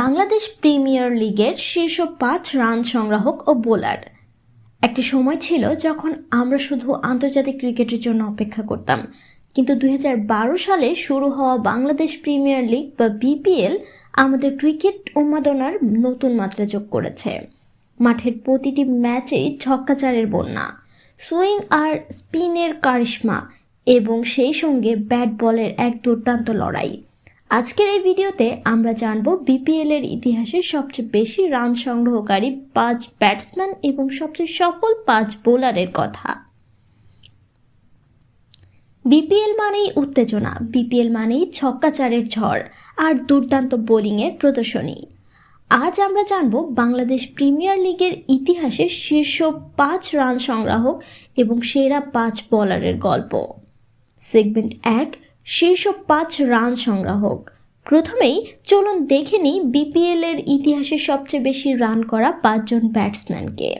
Bangladesh premier লিগের শীর্ষ পাঁচ রান সংগ্রাহক ও বোলার। একটি সময় ছিল যখন আমরা শুধু আন্তর্জাতিক ক্রিকেটের জন্য অপেক্ষা করতাম। কিন্তু দুই হাজার বারো সালে শুরু হওয়া বাংলাদেশ প্রিমিয়ার লিগ বা বিপিএল আমাদের ক্রিকেট উন্মাদনার নতুন মাত্রা যোগ করেছে। মাঠের প্রতিটি ম্যাচেই ছক্কাচারের বন্যা, সুইং আর স্পিনের কারিশমা এবং সেই সঙ্গে ব্যাট বলের এক দুর্দান্ত লড়াই। আজকের এই ভিডিওতে আমরা জানব বিপিএল এর ইতিহাসে সবচেয়ে বেশি রান সংগ্রহকারী পাঁচ ব্যাটসম্যান এবং সবচেয়ে সফল পাঁচ বোলারের কথা। বিপিএল মানেই উত্তেজনা বিপিএল মানেই ছক্কাচারের ঝড় আর দুর্দান্ত বোলিংয়ের প্রদর্শনী। আজ আমরা জানব বাংলাদেশ প্রিমিয়ার লিগের ইতিহাসে শীর্ষ পাঁচ রান সংগ্রাহক এবং সেরা পাঁচ বোলারের গল্প। সেগমেন্ট এক শীর্ষ পাঁচ রান সংগ্রাহক। প্রথমেই চলুন দেখে নিই বিপিএল এর ইতিহাসে সবচেয়ে বেশি রান করা পাঁচজন ব্যাটসম্যানকে।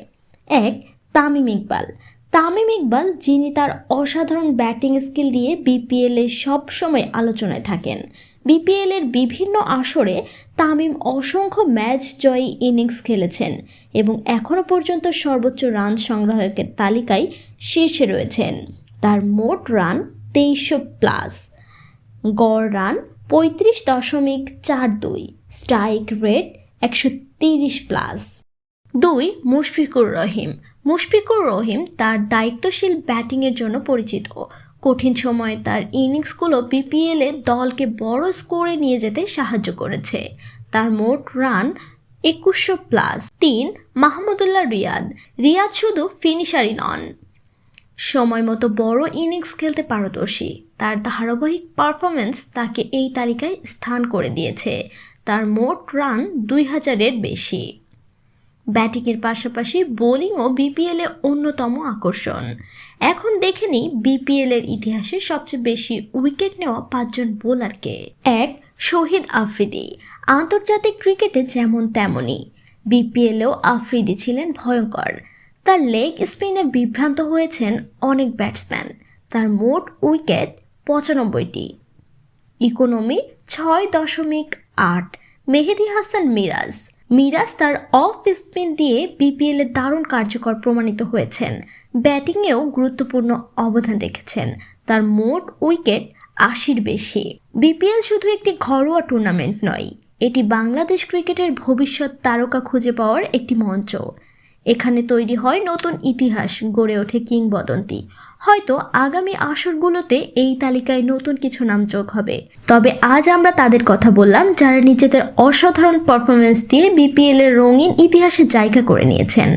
এক, তামিম ইকবাল। তামিম ইকবাল, যিনি তার অসাধারণ ব্যাটিং স্কিল দিয়ে বিপিএল সবসময় আলোচনায় থাকেন। বিপিএল এর বিভিন্ন আসরে তামিম অসংখ্য ম্যাচ জয়ী ইনিংস খেলেছেন এবং এখনও পর্যন্ত সর্বোচ্চ রান সংগ্রাহকের তালিকায় শীর্ষে রয়েছেন। তার মোট রান তেইশশো প্লাস। গড় রান পঁয়ত্রিশ দশমিক চার দুই স্ট্রাইক রেট একশো তিরিশ প্লাস দুই, মুশফিকুর রহিম। মুশফিকুর রহিম তার দায়িত্বশীল ব্যাটিংয়ের জন্য পরিচিত। কঠিন সময়ে তার ইনিংসগুলো বিপিএলে দলকে বড় স্কোরে নিয়ে যেতে সাহায্য করেছে। তার মোট রান একুশশো প্লাস তিন, মাহমুদুল্লাহ রিয়াদ। রিয়াদ শুধু ফিনিশারই নন। সময় মতো বড় ইনিংস খেলতে পারদর্শী। তার ধারাবাহিক পারফরমেন্স তাকে এই তালিকায় স্থান করে দিয়েছে। তার মোট রান দুই হাজারের বেশি। ব্যাটিংয়ের পাশাপাশি বোলিংও বিপিএলে অন্যতম আকর্ষণ। এখন দেখে নিই বিপিএলের ইতিহাসে সবচেয়ে বেশি উইকেট নেওয়া পাঁচজন বোলারকে। এক, শহীদ আফ্রিদি। আন্তর্জাতিক ক্রিকেটে যেমন তেমনই। বিপিএলেও আফ্রিদি ছিলেন ভয়ঙ্কর। তার লেগ স্পিনে বিভ্রান্ত হয়েছেন অনেক ব্যাটসম্যান তার মোট উইকেট পঁচানব্বইটি। ইকোনমি ছয় দশমিক আট। মেহেদি হাসান মিরাজ। মিরাজ তার অফ স্পিন দিয়ে বিপিএল দারুণ কার্যকর প্রমাণিত হয়েছেন। ব্যাটিংয়েও গুরুত্বপূর্ণ অবদান রেখেছেন। তার মোট উইকেট আশির বেশি। বিপিএল শুধু একটি ঘরোয়া টুর্নামেন্ট নয়, এটি বাংলাদেশ ক্রিকেটের ভবিষ্যৎ তারকা খুঁজে পাওয়ার একটি মঞ্চ। এখানে তৈরি হয় নতুন ইতিহাস গড়ে ওঠে কিংবদন্তি। হয়তো আগামী আসরগুলোতে এই তালিকায় নতুন কিছু নাম যোগ হবে। তবে আজ আমরা তাদের কথা বললাম, যারা নিজেদের অসাধারণ পারফরমেন্স দিয়ে বিপিএল এর রঙিন ইতিহাসে জায়গা করে নিয়েছেন।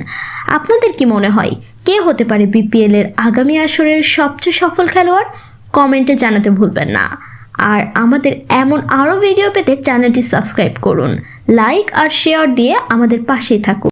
আপনাদের কি মনে হয়, কে হতে পারে বিপিএল এর আগামী আসরের সবচেয়ে সফল খেলোয়াড়? কমেন্টে জানাতে ভুলবেন না। আর আমাদের এমন আরও ভিডিও পেতে চ্যানেলটি সাবস্ক্রাইব করুন, লাইক আর শেয়ার দিয়ে আমাদের পাশেই থাকুন।